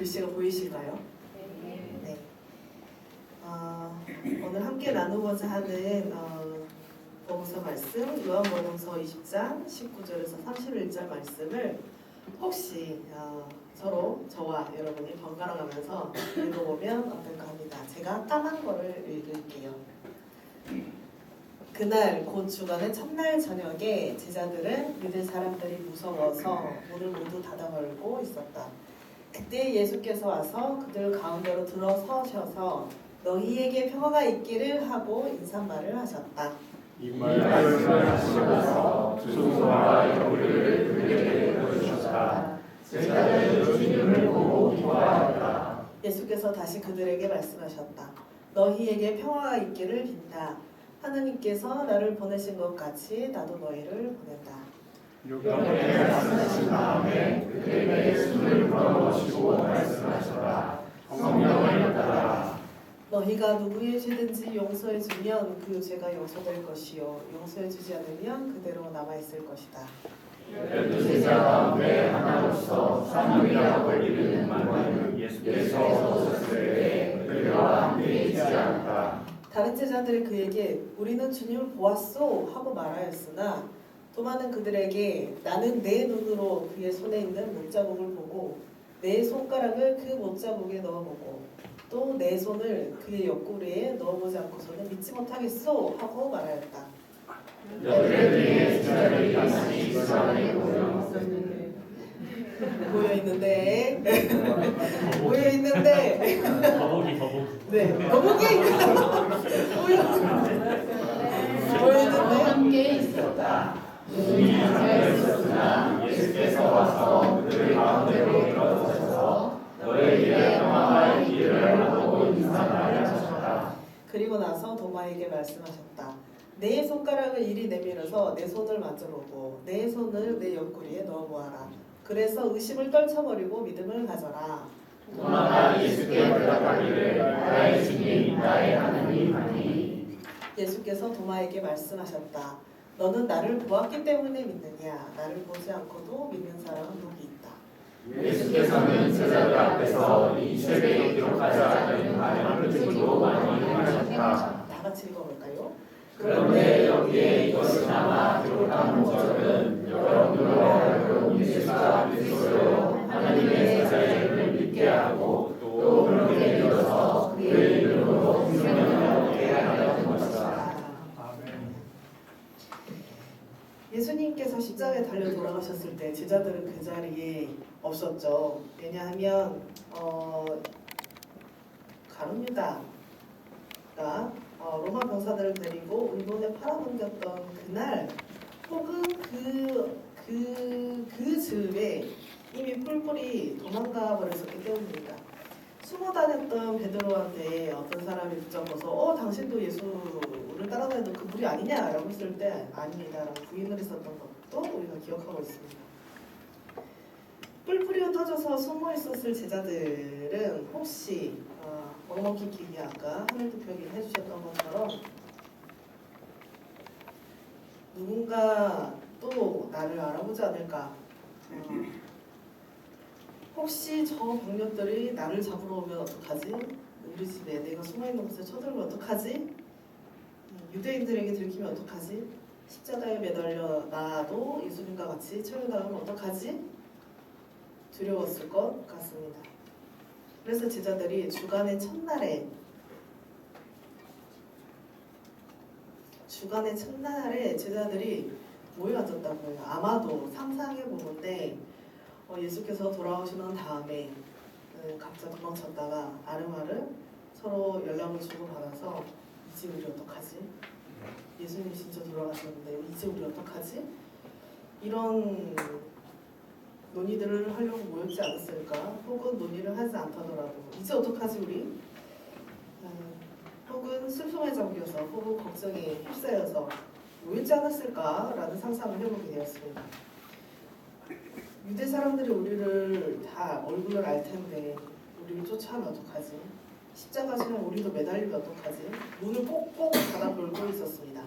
글씨가 보이실까요? 네. 어, 오늘 함께 나누고자 하는 어, 복음서 말씀 요한복음서 20장 19절에서 31절 말씀을 혹시 어, 서로 저와 여러분이 번갈아 가면서 읽어보면 어떨까 합니다. 제가 까만 거를 읽을게요. 그날 곧 주간의 첫날 저녁에 제자들은 믿을 사람들이 무서워서 문을 모두 닫아 걸고 있었다. 그때 예수께서 와서 그들 가운데로 들어서셔서 너희에게 평화가 있기를 하고 인사말을 하셨다. 이 말씀을 하시면서 두 손과 옆구리를 그들에게 보여주셨다. 제자들은 주님을 보고 기뻐하였다. 예수께서 다시 그들에게 말씀하셨다. 너희에게 평화가 있기를 빈다. 하느님께서 나를 보내신 것 같이 나도 너희를 보낸다. 이렇게 말씀하신 다음에 그들에게 숨을 불어넣으시고 말씀하셨다. 성령을 따라 너희가 누구의 죄든지 용서해 주면 그 죄가 용서될 것이요 용서해 주지 않으면 그대로 남아 있을 것이다. 열두 제자 가운데 하나로서 사명이라고 불리는 만은 예수께서 오셨을 때 그들과 함께 있지 않았다. 다른 제자들이 그에게 우리는 주님을 보았소 하고 말하였으나 도마는 그들에게 나는 내 눈으로 그의 손에 있는 못자국을 보고 내 손가락을 그 못자국에 넣어보고 또 내 손을 그의 옆구리에 넣어보지 않고서는 믿지 못하겠소 하고 말하였다. 모여 있는데. 모여 있는데. 더보기 더보기. 네 거북이 모여 모여 있는데. 함께 있었다. 있었으나 예수께서 와서 그들 너희에게 하고 하셨다. 그리고 나서 도마에게 말씀하셨다. 내 손가락을 이리 내밀어서 내 손을 만져보고 내 손을 내 옆구리에 넣어보아라. 그래서 의심을 떨쳐버리고 믿음을 가져라. 도마가 예수께 대답하기를 나의 주님 나의 하나님 하니 예수께서 도마에게 말씀하셨다. 너는 나를 보았기 때문에 믿느냐? 나를 보지 않고도 믿는 사람은 복이 있다. 예수께서는 제자들 앞에서 이 책에 기록하지 않은 많은 뜻으로 많이 행하셨다. 다 같이 읽어볼까요? 그런데 여기에 이것이 남아 기록한 목적은 여러분으로 하여금 예수가 그리스도요 하나님의 제자임을 믿게 하고 또 그렇게 믿어서 그의 이름으로 생명을 얻게 하려는 것이다. 예수님께서 십자가에 달려 돌아가셨을 때 제자들은 그 자리에 없었죠. 왜냐하면 어, 가룟유다가 어, 로마 병사들을 데리고 일본에 팔아넘겼던 그날 혹은 그, 그, 그 즈음에 이미 뿔뿔이 도망가 버렸었기 때문입니다. 숨어 다녔던 베드로한테 어떤 사람이 붙잡아서 어 당신도 예수를 따라다니던 그 무리 아니냐라고 했을 때 아닙니다라고 부인을 했었던 것 도 우리가 기억하고 있습니다. 뿔뿔이가 터져서 숨어 있었을 제자들은 혹시 어, 먹먹기 기기 아까 하늘도 표기를 해주셨던 것처럼 누군가 또 나를 알아보지 않을까 어, 혹시 저 병력들이 나를 잡으러 오면 어떡하지? 우리 집에 내가 숨어있는 곳에 쳐들면 어떡하지? 음, 유대인들에게 들키면 어떡하지? 십자가에 매달려 나도 예수님과 같이 처형당하면 어떡하지? 두려웠을 것 같습니다. 그래서 제자들이 주간의 첫날에 주간의 첫날에 제자들이 모여 앉았다고 해요. 아마도 상상해 보는데 어, 예수께서 돌아오시는 다음에 음, 각자 도망쳤다가 아름아름 서로 연락을 주고 받아서 이제 우리 어떡하지? 예수님 진짜 돌아가셨는데 이제 우리 어떡하지? 이런 논의들을 하려고 모였지 않았을까? 혹은 논의를 하지 않다더라도 이제 어떡하지 우리? 음, 혹은 슬픔에 잠겨서 혹은 걱정에 휩싸여서 모였지 않았을까라는 상상을 해보게 되었습니다. 유대 사람들이 우리를 다 얼굴을 알 텐데 우리를 쫓아하면 어떡하지? 십자가지는 우리도 매달리면 어떡하지? 문을 꼭꼭 닫아 걸고 있었습니다.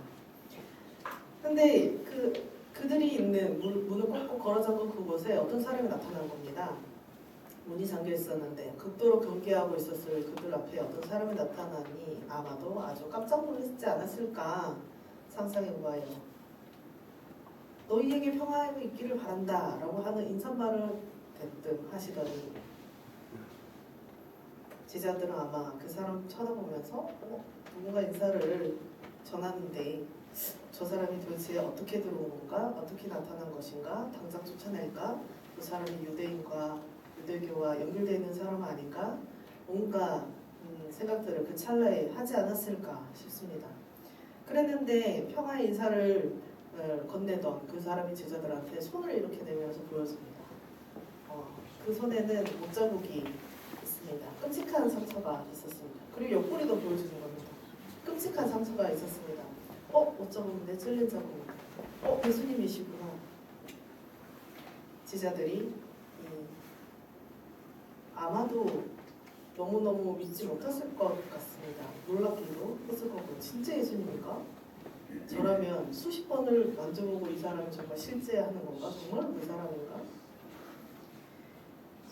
근데 그 그들이 있는 문, 문을 꼭꼭 걸어 잠근 그곳에 어떤 사람이 나타난 겁니다. 문이 잠겨 있었는데 극도로 경계하고 있었을 그들 앞에 어떤 사람이 나타나니 아마도 아주 깜짝 놀랐지 않았을까 상상해 보아요. 너희에게 평화가 있기를 바란다 라고 하는 인사말을 대뜸 하시더니 제자들은 아마 그 사람 쳐다보면서 어, 누군가 인사를 전하는데 저 사람이 도대체 어떻게 들어온 건가? 어떻게 나타난 것인가? 당장 쫓아낼까? 그 사람이 유대인과 유대교와 연결되어 있는 사람 아닌가? 온갖 음, 생각들을 그 찰나에 하지 않았을까 싶습니다. 그랬는데 평화의 인사를 어, 건네던 그 사람이 제자들한테 손을 이렇게 내밀어서 보여줍니다. 어, 그 손에는 목자국이 있습니다. 끔찍한 상처가 있었습니다. 그리고 옆구리도 보여주는 겁니다. 끔찍한 상처가 있었습니다. 어? 어쩌면 찔린 자국. 어? 예수님이시구나. 제자들이 음, 아마도 너무너무 믿지 못했을 것 같습니다. 놀랍기도 했을 거고 진짜 예수님인가? 저라면 수십 번을 만져보고 이 사람이 정말 실제 하는 건가? 정말 그 사람인가?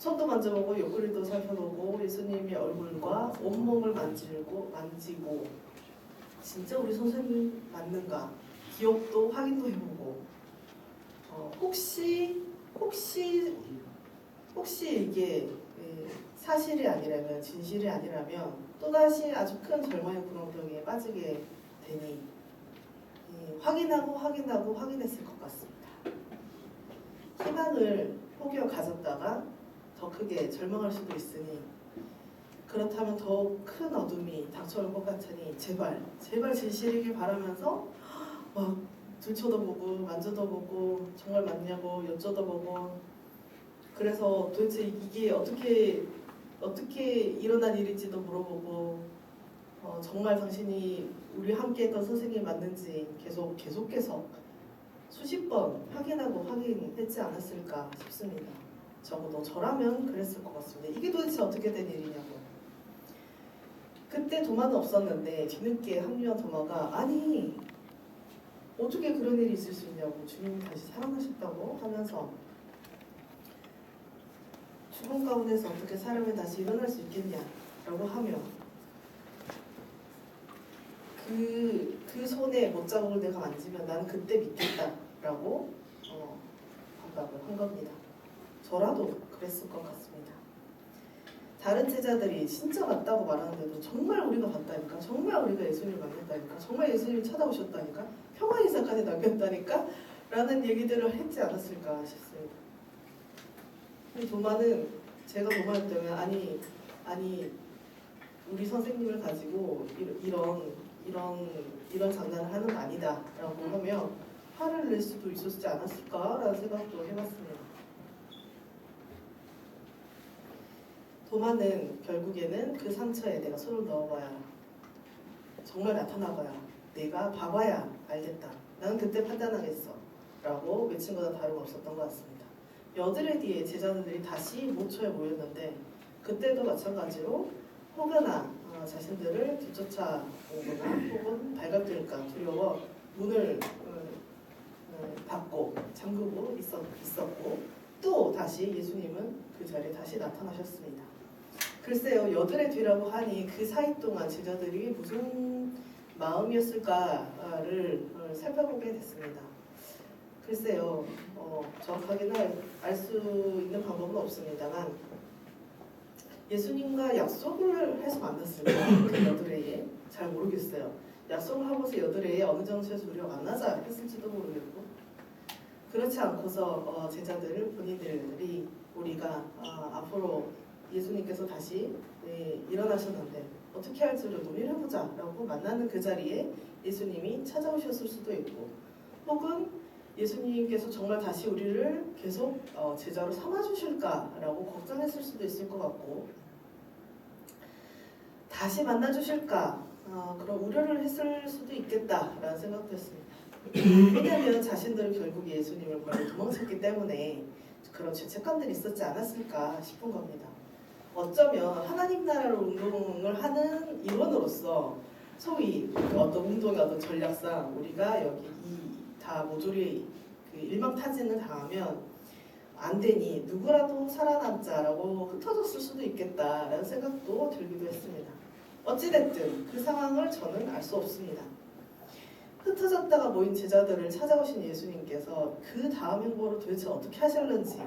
손도 만져보고 옆구리도 살펴보고 예수님의 얼굴과 온몸을 만지고 만지고 진짜 우리 선생님 맞는가? 기억도 확인도 해보고 어, 혹시 혹시 혹시 이게 예, 사실이 아니라면 진실이 아니라면 또다시 아주 큰 절망의 구렁텅이에 빠지게 되니 예, 확인하고 확인하고 확인했을 것 같습니다. 희망을 포기어 가졌다가 더 크게 절망할 수도 있으니 그렇다면 더큰 어둠이 닥쳐올 것 같으니 제발 제발 진실이길 바라면서 막 들춰다보고 만져다보고 정말 맞냐고 여쭤다보고 그래서 도대체 이게 어떻게 어떻게 일어난 일인지도 물어보고 어, 정말 당신이 우리 함께했던 선생님 맞는지 계속 계속해서 수십 번 확인하고 확인했지 않았을까 싶습니다. 적어도 저라면 그랬을 것 같습니다. 이게 도대체 어떻게 된 일이냐고. 그때 도마는 없었는데 뒤늦게 합류한 도마가 아니 어떻게 그런 일이 있을 수 있냐고 주님이 다시 살아나셨다고 하면서 죽음 가운데서 어떻게 사람이 다시 일어날 수 있겠냐라고 하며 그, 그 손에 못자국을 내가 만지면 나는 그때 믿겠다라고 어, 반박을 한 겁니다. 저라도 그랬을 것 같습니다. 다른 제자들이 진짜 맞다고 말하는데도 정말 우리가 봤다니까 정말 우리가 예수님을 만났다니까 정말 예수님이 찾아오셨다니까 평화 인사까지 남겼다니까 라는 얘기들을 했지 않았을까 싶습니다. 이 도마는 제가 도마였다면 아니 아니 우리 선생님을 가지고 이- 이런 이런 이런 장난을 하는 거 아니다라고 하며 화를 낼 수도 있었지 않았을까라는 생각도 해봤습니다. 도마는 결국에는 그 상처에 내가 손을 넣어봐야 정말 나타나봐야 내가 봐봐야 알겠다. 나는 그때 판단하겠어. 라고 외친 거나 다름없었던 것 같습니다. 여드레 뒤에 제자들이 다시 모처에 모였는데 그때도 마찬가지로 혹여나 어, 자신들을 뒤쫓아 오거나 혹은 발각될까 두려워 문을 어, 어, 닫고 잠그고 있었, 있었고 또 다시 예수님은 그 자리에 다시 나타나셨습니다. 글쎄요 여드레 뒤라고 하니 그 사이 동안 제자들이 무슨 마음이었을까를 어, 살펴보게 됐습니다. 글쎄요 어, 정확하게는 알 수 있는 방법은 없습니다만 예수님과 약속을 해서 만났을까 그 여드레에 잘 모르겠어요. 약속을 하고서 여드레에 어느 정도에서 우리가 만나자 했을지도 모르겠고 그렇지 않고서 어, 제자들 본인들이 우리가 아, 앞으로 예수님께서 다시 네, 일어나셨는데 어떻게 할지를 논의를 해보자 라고 만나는 그 자리에 예수님이 찾아오셨을 수도 있고 혹은 예수님께서 정말 다시 우리를 계속 어, 제자로 삼아주실까라고 걱정했을 수도 있을 것 같고 다시 만나주실까 어, 그런 우려를 했을 수도 있겠다라는 생각도 했습니다. 왜냐하면 자신들은 결국 예수님을 버리고 도망쳤기 때문에 그런 죄책감들이 있었지 않았을까 싶은 겁니다. 어쩌면 하나님 나라로 운동을 하는 일원으로서 소위 어떤 운동의 어떤 전략상 우리가 여기 이 다 모조리 그 일망타진을 당하면 안 되니 누구라도 살아남자라고 흩어졌을 수도 있겠다라는 생각도 들기도 했습니다. 어찌됐든 그 상황을 저는 알 수 없습니다. 흩어졌다가 모인 제자들을 찾아오신 예수님께서 그 다음 행보를 도대체 어떻게 하실는지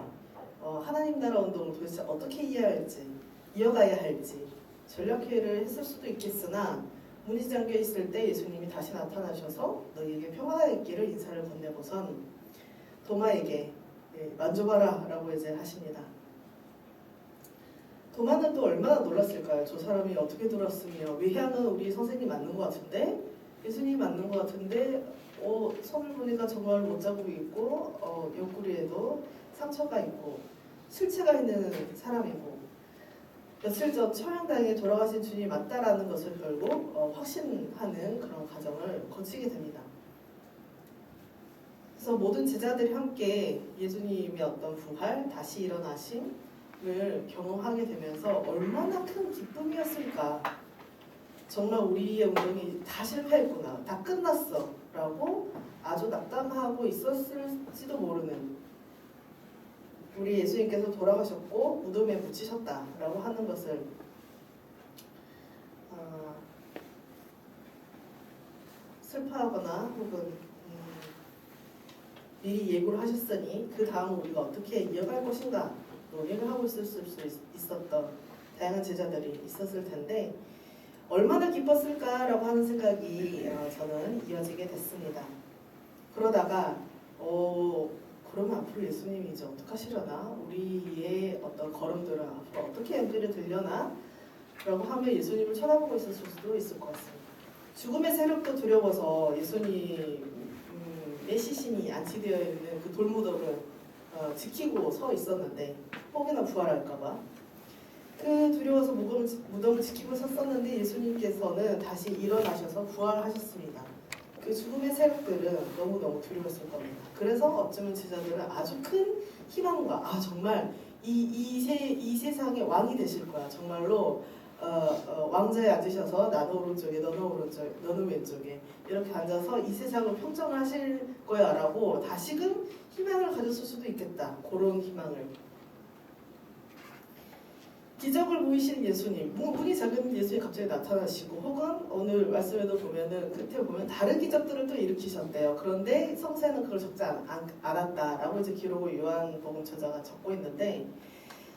어, 하나님 나라 운동을 도대체 어떻게 이해할지 이어가야 할지 전략회의를 했을 수도 있겠으나 문이 잠겨 있을 때 예수님이 다시 나타나셔서 너희에게 평화가 있기를 인사를 건네고선 도마에게 예, 만져봐라 라고 이제 하십니다. 도마는 또 얼마나 놀랐을까요? 저 사람이 어떻게 들었으며 외향은 우리 선생님 맞는 것 같은데 예수님 맞는 것 같은데 어, 손을 보니까 정말 못 자국이 있고 어, 옆구리에도 상처가 있고 실체가 있는 사람이고 며칠 전 처형당에 돌아가신 주님이 맞다라는 것을 결국 어, 확신하는 그런 과정을 거치게 됩니다. 그래서 모든 제자들이 함께 예수님의 어떤 부활, 다시 일어나심을 경험하게 되면서 얼마나 큰 기쁨이었을까. 정말 우리의 운동이 다 실패했구나, 다 끝났어 라고 아주 낙담하고 있었을지도 모르는 우리 예수님께서 돌아가셨고 무덤에 묻히셨다라고 하는 것을 어, 슬퍼하거나 혹은 음, 미리 예고를 하셨으니 그 다음 우리가 어떻게 이어갈 것인가 논의를 하고 있을 수 있- 있었던 다양한 제자들이 있었을 텐데 얼마나 기뻤을까라고 하는 생각이 어, 저는 이어지게 됐습니다. 그러다가 어, 그러면 앞으로 예수님이 이제 어떡하시려나 우리의 어떤 걸음들은 앞으로 어떻게 연결이 되려나 라고 하며 예수님을 쳐다보고 있을 수도 있을 것 같습니다. 죽음의 세력도 두려워서 예수님의 시신이 안치되어 있는 그 돌무덤을 어, 지키고 서 있었는데 혹여나 부활할까봐 그 두려워서 무덤을 지키고 섰었는데 예수님께서는 다시 일어나셔서 부활하셨습니다. 그 죽음의 세력들은 너무너무 두려웠을 겁니다. 그래서 어쩌면 제자들은 아주 큰 희망과 아 정말 이, 이, 세, 이 세상의 왕이 되실 거야. 정말로 어, 어, 왕자에 앉으셔서 나는 오른쪽에 너는 오른쪽 너는 왼쪽에 이렇게 앉아서 이 세상을 평정을 하실 거야라고 다시금 희망을 가졌을 수도 있겠다. 그런 희망을 기적을 보이시는 예수님, 문- 문이 작은 예수님 갑자기 나타나시고 혹은 오늘 말씀에도 보면은 끝에 보면 다른 기적들을 또 일으키셨대요. 그런데 성세는 그걸 적지 않, 않, 않았다라고 이제 기록을 요한 복음 저자가 적고 있는데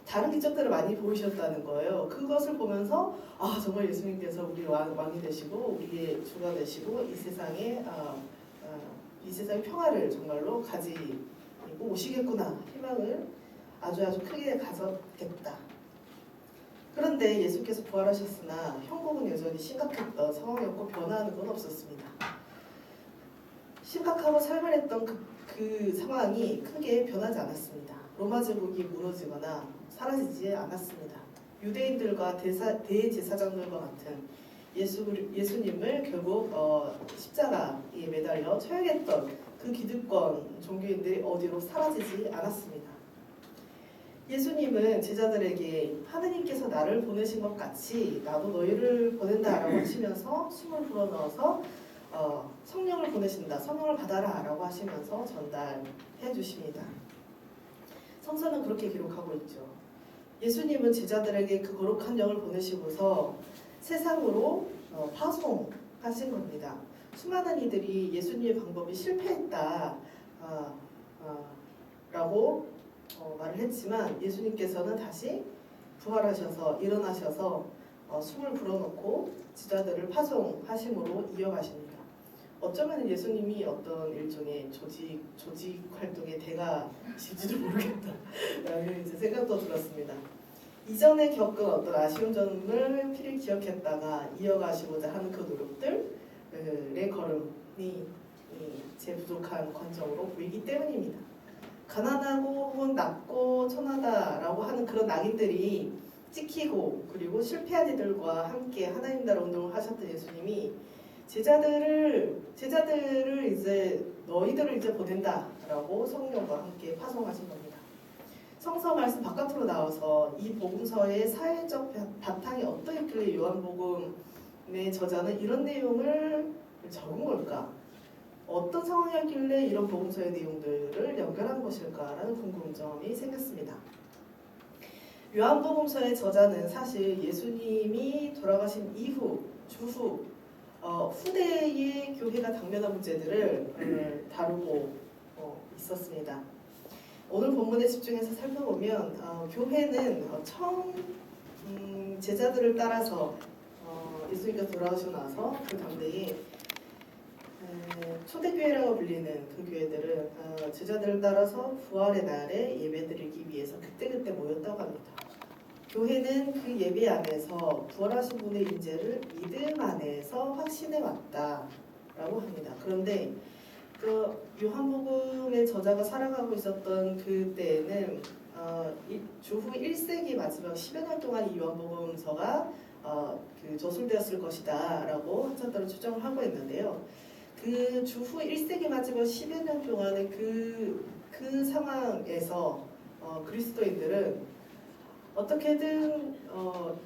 다른 기적들을 많이 보이셨다는 거예요. 그것을 보면서 아 정말 예수님께서 우리 왕, 왕이 되시고 우리의 주가 되시고 이 세상에 어, 어, 이 세상의 평화를 정말로 가지고 오시겠구나 희망을 아주 아주 크게 가졌겠다. 그런데 예수께서 부활하셨으나 형국은 여전히 심각했던 상황이었고 변화하는 건 없었습니다. 심각하고 살벌했던 그, 그 상황이 크게 변하지 않았습니다. 로마 제국이 무너지거나 사라지지 않았습니다. 유대인들과 대사, 대제사장들과 같은 예수, 예수님을 결국 어, 십자가에 매달려 처형했던 그 기득권 종교인들이 어디로 사라지지 않았습니다. 예수님은 제자들에게 하느님께서 나를 보내신 것 같이 나도 너희를 보낸다라고 하시면서 숨을 불어넣어서 어, 성령을 보내신다, 성령을 받아라라고 하시면서 전달해 주십니다. 성서는 그렇게 기록하고 있죠. 예수님은 제자들에게 그 거룩한 영을 보내시고서 세상으로 어, 파송하신 겁니다. 수많은 이들이 예수님의 방법이 실패했다, 어, 어, 라고 어, 말을 했지만 예수님께서는 다시 부활하셔서 일어나셔서 어, 숨을 불어넣고 지자들을 파송하심으로 이어가십니다. 어쩌면 예수님이 어떤 일종의 조직 조직 활동의 대가실지도 모르겠다라는 이제 생각도 들었습니다. 이전에 겪은 어떤 아쉬운 점을 필히 기억했다가 이어가시고자 하는 그 노력들의 걸음이 이제 부족한 관점으로 보이기 때문입니다. 가난하고 혹은 낮고 천하다라고 하는 그런 낙인들이 찍히고 그리고 실패한 이들과 함께 하나님 나라 운동을 하셨던 예수님이 제자들을 제자들을 이제 너희들을 이제 보낸다라고 성령과 함께 파송하신 겁니다. 성서 말씀 바깥으로 나와서 이 복음서의 사회적 바- 바탕이 어떠했길래 요한복음의 저자는 이런 내용을 적은? 어떤 상황이었길래 이런 복음서의 내용들을 연결한 것일까라는 궁금점이 생겼습니다. 요한복음서의 저자는 사실 예수님이 돌아가신 이후 주후 어, 후대의 교회가 당면한 문제들을 어, 다루고 어, 있었습니다. 오늘 본문에 집중해서 살펴보면 어, 교회는 어, 처음 음, 제자들을 따라서 어, 예수님께서 돌아오시고 나서 그 당대에 에, 초대교회라고 불리는 그 교회들은 어, 제자들을 따라서 부활의 날에 예배드리기 위해서 그때그때 모였다고 합니다. 교회는 그 예배 안에서 부활하신 분의 인재를 믿음 안에서 확신해 왔다라고 합니다. 그런데 그 요한복음의 저자가 살아가고 있었던 그때에는 어, 이- 주후 1세기 마지막 10여 년 동안 이 요한복음서가 어, 그 저술되었을 것이다 라고 학자들은 추정을 하고 있는데요. 그 주후 1세기 마지막 10여 년 동안의 그, 그 상황에서 어, 그리스도인들은 어떻게든 어,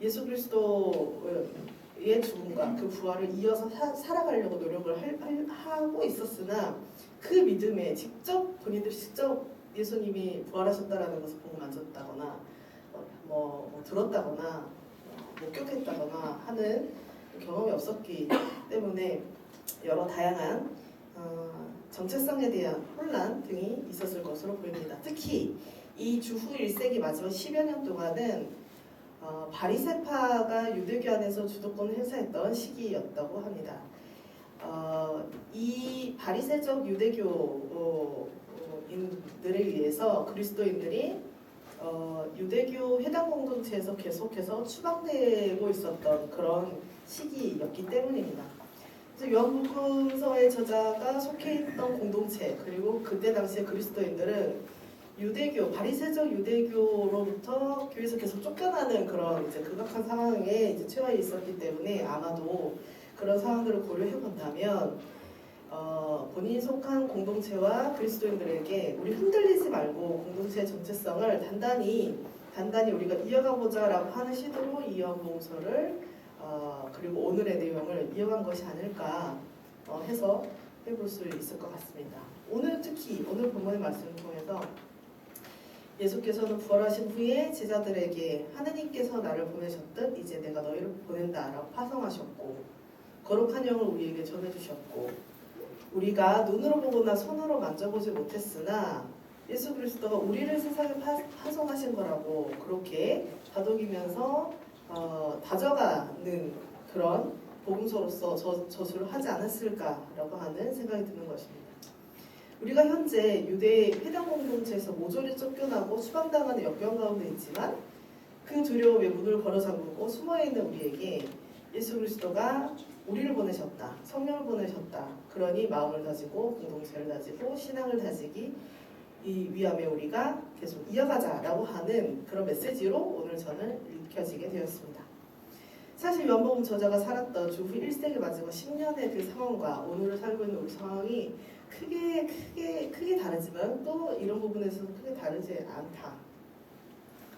예수 그리스도의 죽음과 그 부활을 이어서 사- 살아가려고 노력을 할- 할- 하고 있었으나 그 믿음에 직접 본인들이 직접 예수님이 부활하셨다라는 것을 보고 만졌다거나 어, 뭐, 뭐 들었다거나 어, 목격했다거나 하는 경험이 없었기 때문에 여러 다양한 어, 정체성에 대한 혼란 등이 있었을 것으로 보입니다. 특히 이 주후 1세기 마지막 10여 년 동안은 어, 바리세파가 유대교 안에서 주도권을 행사했던 시기였다고 합니다. 어, 이 바리새적 유대교 인들에 의해서 그리스도인들이 어, 유대교 회당 공동체에서 계속해서 추방되고 있었던 그런 시기였기 때문입니다. 요한복음서의 저자가 속해 있던 공동체 그리고 그때 당시에 그리스도인들은 유대교 바리새적 유대교로부터 교회에서 계속 쫓겨나는 그런 이제 극악한 상황에 이제 처해 있었기 때문에 아마도 그런 상황들을 고려해 본다면 어, 본인이 속한 공동체와 그리스도인들에게 우리 흔들리지 말고 공동체의 정체성을 단단히 단단히 우리가 이어가보자라고 하는 시도로 이 요한복음서를 어, 그리고 오늘의 내용을 이어간 것이 아닐까 어, 해서 해볼 수 있을 것 같습니다. 오늘 특히 오늘 본문의 말씀을 통해서 예수께서는 부활하신 후에 제자들에게 하느님께서 나를 보내셨듯 이제 내가 너희를 보낸다라고 파송하셨고 거룩한 영을 우리에게 전해주셨고 우리가 눈으로 보거나 손으로 만져보지 못했으나 예수 그리스도가 우리를 세상에 파, 파송하신 거라고 그렇게 다독이면서 어, 다져가는 그런 복음서로서 저, 저주를 하지 않았을까라고 하는 생각이 드는 것입니다. 우리가 현재 유대 회당 공동체에서 모조리 쫓겨나고 추방당하는 역경 가운데 있지만 그 두려움에 문을 걸어 잠그고 숨어 있는 우리에게 예수 그리스도가 우리를 보내셨다, 성령을 보내셨다. 그러니 마음을 다지고 공동체를 다지고 신앙을 다지기 이 위함에 우리가 계속 이어가자라고 하는 그런 메시지로 오늘 저는 읽혀지게 되었습니다. 사실 요한복음 저자가 살았던 주후 1세기 마지막 10년의 그 상황과 오늘을 살고 있는 우리 상황이 크게 크게 크게 다르지만 또 이런 부분에서는 크게 다르지 않다.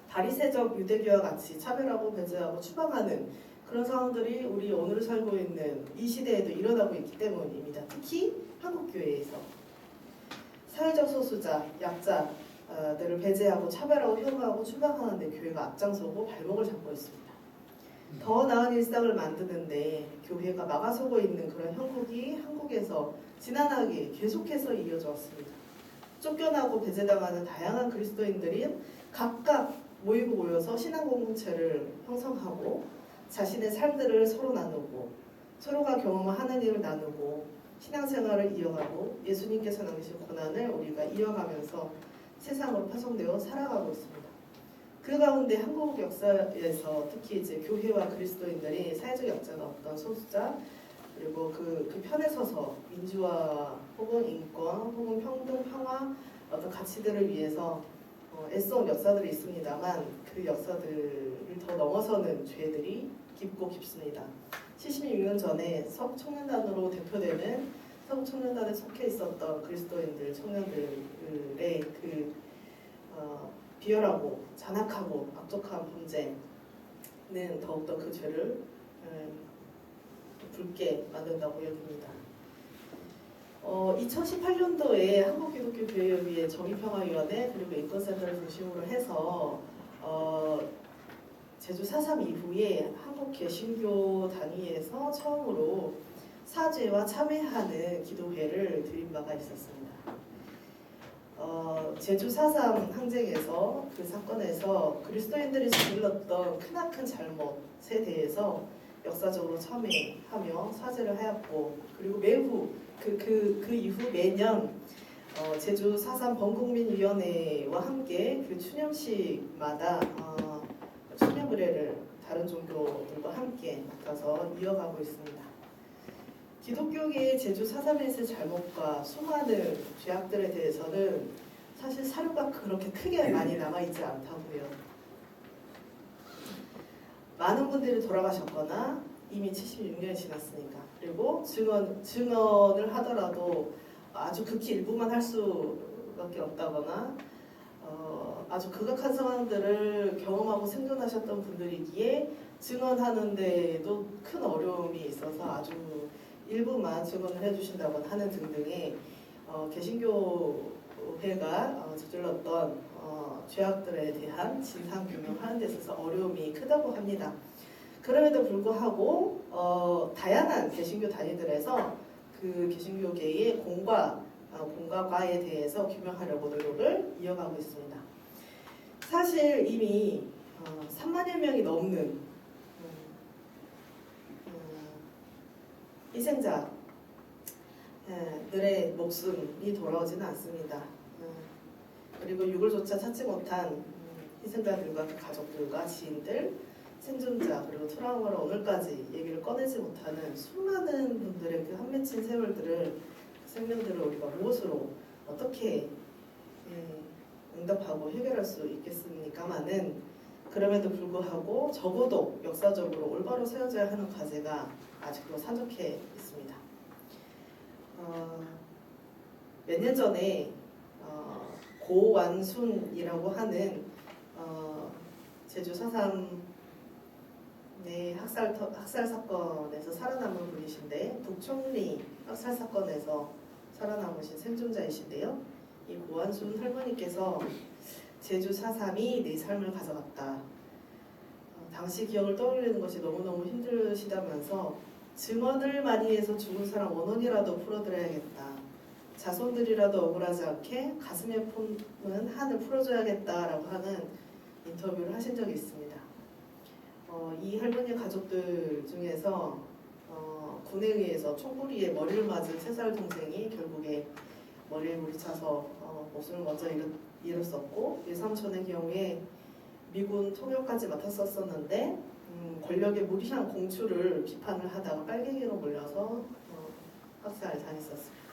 바리새적 유대교와 같이 차별하고 배제하고 추방하는 그런 상황들이 우리 오늘 살고 있는 이 시대에도 일어나고 있기 때문입니다. 특히 한국 교회에서 사회적 소수자, 약자들을 배제하고 차별하고 혐오하고 추방하는데 교회가 앞장서고 발목을 잡고 있습니다. 더 나은 일상을 만드는데 교회가 막아서고 있는 그런 형국이 한국에서 지난하게 계속해서 이어져 왔습니다. 쫓겨나고 배제당하는 다양한 그리스도인들이 각각 모이고 모여서 신앙 공동체를 형성하고 자신의 삶들을 서로 나누고 서로가 경험한 하나님을 나누고 신앙생활을 이어가고 예수님께서 남기신 고난을 우리가 이어가면서 세상으로 파송되어 살아가고 있습니다. 그 가운데 한국 역사에서 특히 이제 교회와 그리스도인들이 사회적 약자가 어떤 소수자 그리고 그, 그 편에 서서 민주화 혹은 인권 혹은 평등 평화 어떤 가치들을 위해서 어, 애써온 역사들이 있습니다만 그 역사들을 더 넘어서는 죄들이 깊고 깊습니다. 76년 전에 서북 청년단으로 대표되는 서북 청년단에 속해 있었던 그리스도인들 청년들의 그 어, 비열하고 잔악하고 악독한 범죄는 더욱더 그 죄를 음, 붉게 만든다고 여깁니다. 어, 2018년도에 한국기독교교회협의회 정의평화위원회 그리고 인권센터를 중심으로 해서 어, 제주 4.3 이후에 한국 개신교 단위에서 처음으로 사죄와 참회하는 기도회를 드린 바가 있었습니다. 어, 제주 4.3 항쟁에서 그 사건에서 그리스도인들이 저질렀던 크나큰 잘못에 대해서 역사적으로 참회하며 사죄를 하였고 그리고 매후 그, 그, 그 이후 매년 어, 제주 4.3 범국민위원회와 함께 그 추념식마다 어, 의례를 다른 종교들과 함께 맡아서 이어가고 있습니다. 기독교계의 제주 4.3에서의 잘못과 수많은 죄악들에 대해서는 사실 사료가 그렇게 크게 많이 남아있지 않다고요. 많은 분들이 돌아가셨거나 이미 76년이 지났으니까 그리고 증언 증언을 하더라도 아주 극히 일부만 할 수밖에 없다거나 어, 아주 극악한 상황들을 경험하고 생존하셨던 분들이기에 증언하는데도 큰 어려움이 있어서 아주 일부만 증언을 해주신다거나 하는 등등의 어, 개신교회가 어, 저질렀던 어, 죄악들에 대한 진상 규명하는 데 있어서 어려움이 크다고 합니다. 그럼에도 불구하고 어, 다양한 개신교 단위들에서 그 개신교계의 공과 어, 공과 과에 대해서 규명하려고 노력을 이어가고 있습니다. 사실 이미 어, 3만여 명이 넘는 음, 음, 희생자들의 목숨이 돌아오지는 않습니다. 음, 그리고 육을조차 찾지 못한 음, 희생자들과 그 가족들과 지인들 생존자 그리고 트라우마를 오늘까지 얘기를 꺼내지 못하는 수많은 분들의 그 한맺힌 세월들을 생명들을 우리가 무엇으로 어떻게 예, 응답하고 해결할 수 있겠습니까마는 그럼에도 불구하고 적어도 역사적으로 올바로 세워져야 하는 과제가 아직도 산적해 있습니다. 어, 몇년 전에 어, 고완순이라고 하는 어, 제주 네, 학살 터- 학살 사건에서 살아남은 분이신데 북총리 학살 사건에서 살아남으신 생존자이신데요. 이 고한순 할머니께서 제주 4.3이 내 삶을 가져갔다. 어, 당시 기억을 떠올리는 것이 너무너무 힘드시다면서 증언을 많이 해서 죽은 사람 원혼이라도 풀어드려야겠다. 자손들이라도 억울하지 않게 가슴에 품은 한을 풀어줘야겠다라고 하는 인터뷰를 하신 적이 있습니다. 어, 이 할머니 가족들 중에서 어, 군에 의해서 총구리에 머리를 맞은 세 살 동생이 결국에 머리에 물이 차서 어, 목숨을 먼저 잃었, 잃었었고 예삼촌의 경우에 미군 통역까지 맡았었었는데 음, 권력의 무리한 공추를 비판을 하다가 빨갱이로 몰려서 어, 학살 당했었습니다.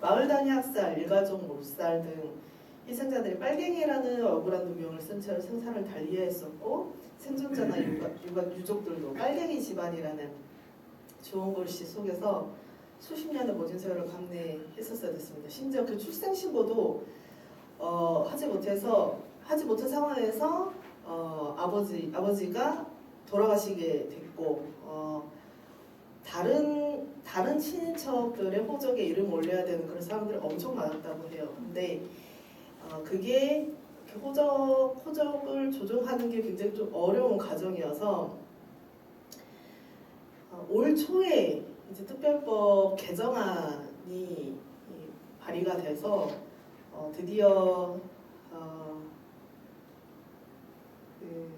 마을 단위 학살, 일가족 몰살 등 희생자들이 빨갱이라는 억울한 누명을 쓴 채로 생사를 달리했었고 생존자나 유가, 유가, 유족들도 빨갱이 집안이라는 좋은 글씨 속에서 수십 년의 모진 세월을 감내했었어야 됐습니다. 심지어 그 출생신고도 어, 하지 못해서 하지 못한 상황에서 어, 아버지 아버지가 돌아가시게 됐고 어, 다른 다른 친인척들의 호적에 이름 올려야 되는 그런 사람들이 엄청 많았다고 해요. 근데 어, 그게 그 호적 호적을 조정하는 게 굉장히 좀 어려운 과정이어서 어, 올 초에 이제 특별법 개정안이 이 발의가 돼서 어, 드디어 어, 그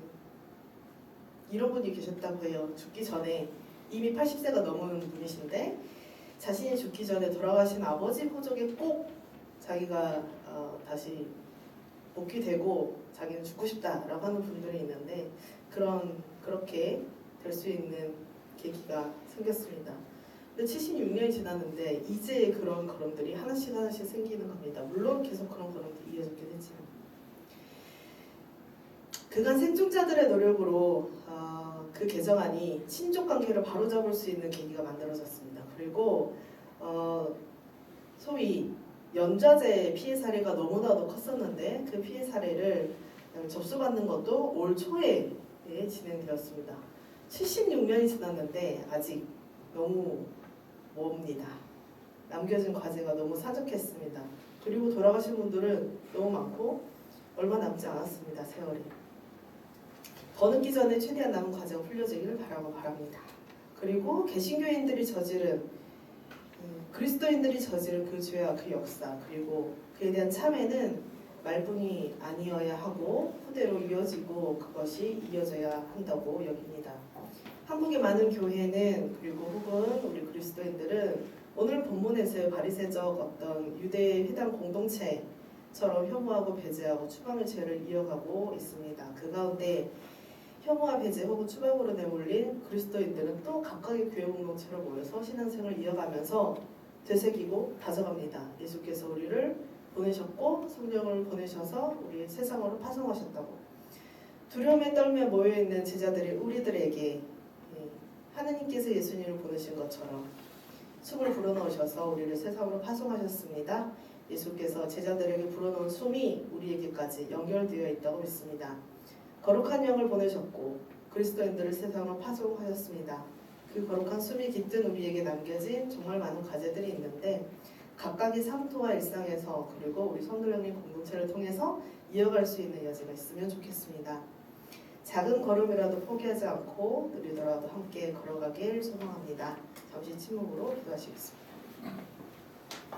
이런 분이 계셨다고 해요. 죽기 전에 이미 80세가 넘은 분이신데 자신이 죽기 전에 돌아가신 아버지 호적에 꼭 자기가 어, 다시 복귀되고 자기는 죽고 싶다라고 하는 분들이 있는데 그런 그렇게 될 수 있는 계기가 생겼습니다. 근데 76년이 지났는데 이제 그런 걸음들이 하나씩 하나씩 생기는 겁니다. 물론 계속 그런 걸음들이 이어졌긴 했지만 그간 생존자들의 노력으로 어, 그 개정안이 친족 관계를 바로잡을 수 있는 계기가 만들어졌습니다. 그리고 어, 소위 연좌제 피해 사례가 너무나도 컸었는데 그 피해 사례를 접수받는 것도 올 초에 예, 진행되었습니다. 76년이 지났는데 아직 너무 멉니다. 남겨진 과제가 너무 사족했습니다. 그리고 돌아가신 분들은 너무 많고 얼마 남지 않았습니다. 세월이. 더 늦기 전에 최대한 남은 과제가 풀려지기를 바라고 바랍니다. 그리고 개신교인들이 저지른 음, 그리스도인들이 저지른 그 죄와 그 역사 그리고 그에 대한 참회는 말뿐이 아니어야 하고 후대로 이어지고 그것이 이어져야 한다고 여깁니다. 한국의 많은 교회는 그리고 혹은 우리 그리스도인들은 오늘 본문에서의 바리새적 어떤 유대 회당 공동체처럼 혐오하고 배제하고 추방의 죄를 이어가고 있습니다. 그 가운데 혐오와 배제 혹은 추방으로 내몰린 그리스도인들은 또 각각의 교회 공동체로 모여서 신앙생을 이어가면서 되새기고 다져갑니다. 예수께서 우리를 보내셨고 성령을 보내셔서 우리 세상으로 파송하셨다고 두려움에 떨며 모여 있는 제자들이 우리들에게 예, 하느님께서 예수님을 보내신 것처럼 숨을 불어넣으셔서 우리를 세상으로 파송하셨습니다. 예수께서 제자들에게 불어넣은 숨이 우리에게까지 연결되어 있다고 믿습니다. 거룩한 영을 보내셨고 그리스도인들을 세상으로 파송하셨습니다. 그 거룩한 숨이 깃든 우리에게 남겨진 정말 많은 과제들이 있는데 각각의 상토와 일상에서 그리고 우리 성도령님 공동체를 통해서 이어갈 수 있는 여지가 있으면 좋겠습니다. 작은 걸음이라도 포기하지 않고 느리더라도 함께 걸어가길 소망합니다. 잠시 침묵으로 기도하시겠습니다.